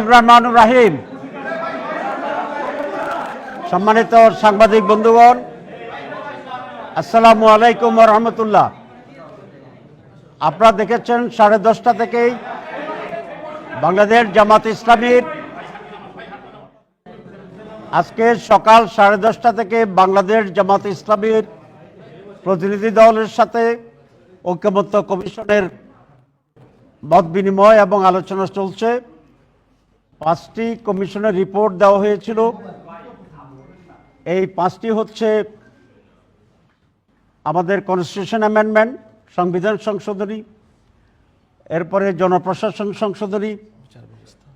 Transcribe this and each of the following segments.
রহমান রাহিম সম্মানিত সাংবাদিক বন্ধুগণ, আসসালামু আলাইকুম রহমতুল্লাহ। আপনারা দেখেছেন সাড়ে দশটা থেকেই বাংলাদেশ জামাত ইসলামীর আজকে সকাল সাড়ে দশটা থেকে বাংলাদেশ জামাত ইসলামীর প্রতিনিধি দলের সাথে ঐক্যমত্য কমিশনের মত বিনিময় এবং আলোচনা চলছে। পাঁচটি কমিশনের রিপোর্ট দেওয়া হয়েছিল। এই পাঁচটি হচ্ছে আমাদের কনস্টিটিউশন অ্যামেন্ডমেন্ট সংবিধান সংশোধনী এরপরে জনপ্রশাসন সংশোধনী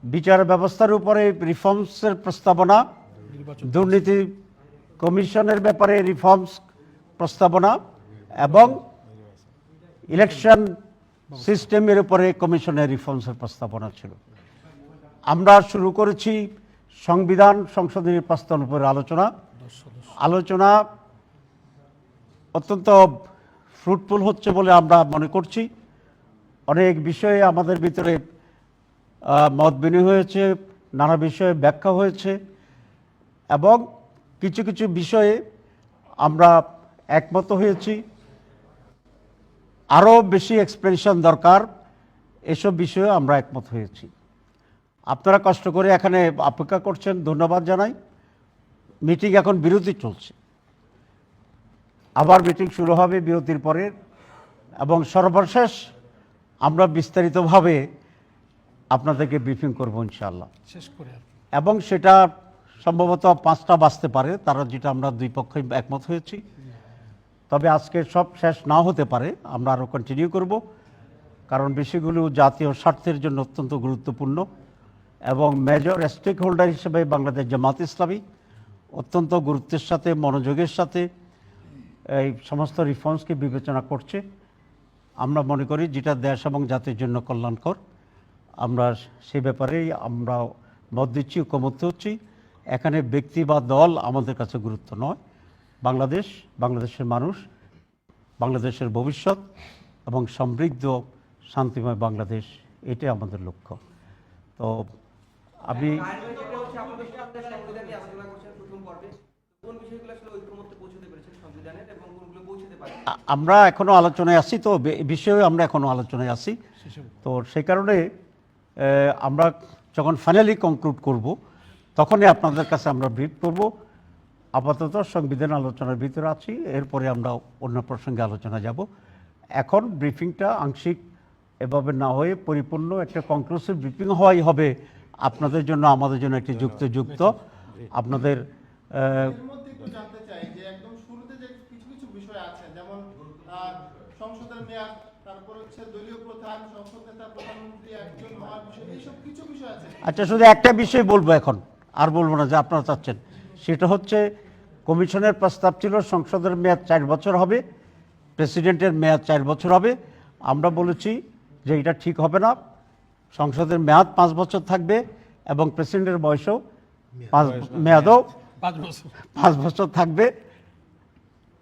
বিচার ব্যবস্থার উপরে রিফর্মসের প্রস্তাবনা দুর্নীতি কমিশনের ব্যাপারে রিফর্মস প্রস্তাবনা এবং ইলেকশন সিস্টেমের উপরে কমিশনের রিফর্মসের প্রস্তাবনা ছিল। আমরা শুরু করেছি সংবিধান সংশোধনীর প্রস্তাবের উপরে আলোচনা। আলোচনা অত্যন্ত ফ্রুটফুল হচ্ছে বলে আমরা মনে করছি। অনেক বিষয়ে আমাদের ভিতরে মত বিনিময় হয়েছে, নানা বিষয়ে ব্যাখ্যা হয়েছে এবং কিছু কিছু বিষয়ে আমরা একমত হয়েছি। আরও বেশি এক্সপ্রেশন দরকার, এসব বিষয়ে আমরা একমত হয়েছি। আপনারা কষ্ট করে এখানে অপেক্ষা করছেন ধন্যবাদ জানাই। মিটিং এখন বিরতি চলছে। আবার মিটিং শুরু হবে বিরতির পরে এবং সর্বশেষ আমরা বিস্তারিতভাবে আপনাদেরকে ব্রিফিং করব ইনশাআল্লাহ। শেষ করে এবং সেটা সম্ভবত পাঁচটা বাঁচতে পারে তারা যেটা আমরা দুই পক্ষই একমত হয়েছি। তবে আজকে সব শেষ না হতে পারে আমরা আরও কন্টিনিউ করব। কারণ বিষয়গুলো জাতীয় স্বার্থের জন্য অত্যন্ত গুরুত্বপূর্ণ। এবং মেজর স্টেক হোল্ডার হিসেবে বাংলাদেশ জামাত ইসলামী, অত্যন্ত গুরুত্বের সাথে, মনোযোগের সাথে এই সমস্ত রিফর্মসকে বিবেচনা করছে। আমরা মনে করি যেটা দেশ এবং জাতির জন্য কল্যাণকর। আমরা সে ব্যাপারেই আমরা মত দিচ্ছি, ঐক্যমত্য হচ্ছি। এখানে ব্যক্তি বা দল আমাদের কাছে গুরুত্ব নয়। বাংলাদেশ, বাংলাদেশের মানুষ, বাংলাদেশের ভবিষ্যৎ এবং সমৃদ্ধ, শান্তিময় বাংলাদেশ, এটাই আমাদের লক্ষ্য। তো আমি যেটা হচ্ছে আপনাদের সাথে সংবিধান নিয়ে আলোচনা করছেন প্রথম পর্বে। কোন বিষয়গুলো আসলে ঐক্যমত্যে পৌঁছতে পেরেছেন সংবিধানের এবং কোনগুলো পৌঁছতে পারেন? আ- আমরা এখনও আলোচনায় আছি তো বিষয়ে আমরা এখনও আলোচনায় আছি। তো সেই কারণে আমরা যখন ফাইনালি কনক্লুড করব তখনই আপনাদের কাছে আমরা ব্রিফ করব। আপাতত সংবিধান আলোচনার ভিতরে আছি এরপরে আমরা অন্য প্রসঙ্গে আলোচনা যাব। এখন ব্রিফিংটা আংশিক এভাবে না হয়ে পরিপূর্ণ একটা কনক্লুসিভ ব্রিফিং হওয়াই হবে আপনাদের জন্য আমাদের জন্য একটি যুক্ত যুক্তযুক্ত আপনাদের আহ, এর মধ্যে একটু জানতে চাই যে একদম শুরুতে যে কিছু কিছু বিষয় আছে যেমন সংসদের মেয়াদ তারপর হচ্ছে দলীয় প্রধান সংসদ নেতা প্রধানমন্ত্রী একজন হওয়ার বিষয় এইসব কিছু বিষয় আছে? আচ্ছা শুধু একটা বিষয় বলব এখন আর বলব না যে আপনারা চাচ্ছেন। সেটা হচ্ছে কমিশনের প্রস্তাব ছিল সংসদের মেয়াদ চার বছর হবে প্রেসিডেন্টের মেয়াদ চার বছর হবে। আমরা বলেছি যে এটা ঠিক হবে না। সংসদের মেয়াদ পাঁচ বছর থাকবে এবং প্রেসিডেন্টের বয়সও পাঁচ মেয়াদও পাঁচ বছর। পাঁচ বছর থাকবে।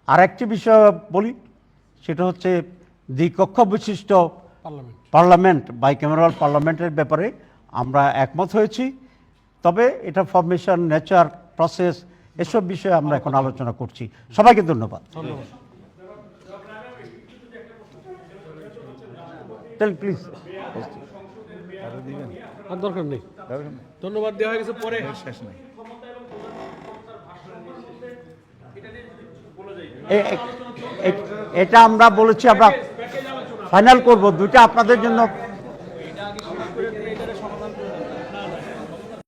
আর একটি বিষয় বলি সেটা হচ্ছে দ্বিকক্ষ বিশিষ্ট পার্লামেন্ট। পার্লামেন্ট বাইক্যামেরাল পার্লামেন্টের ব্যাপারে আমরা একমত হয়েছি। তবে এটা ফরমেশন নেচার প্রসেস এসব বিষয়ে আমরা এখন আলোচনা করছি। সবাইকে ধন্যবাদ। ধন্যবাদ। প্লিজ আর দরকার নেই। ধন্যবাদ দেওয়া হয়ে গেছে পরে। এটা আমরা বলেছি আমরা ফাইনাল করব। দুইটা আপনাদের জন্য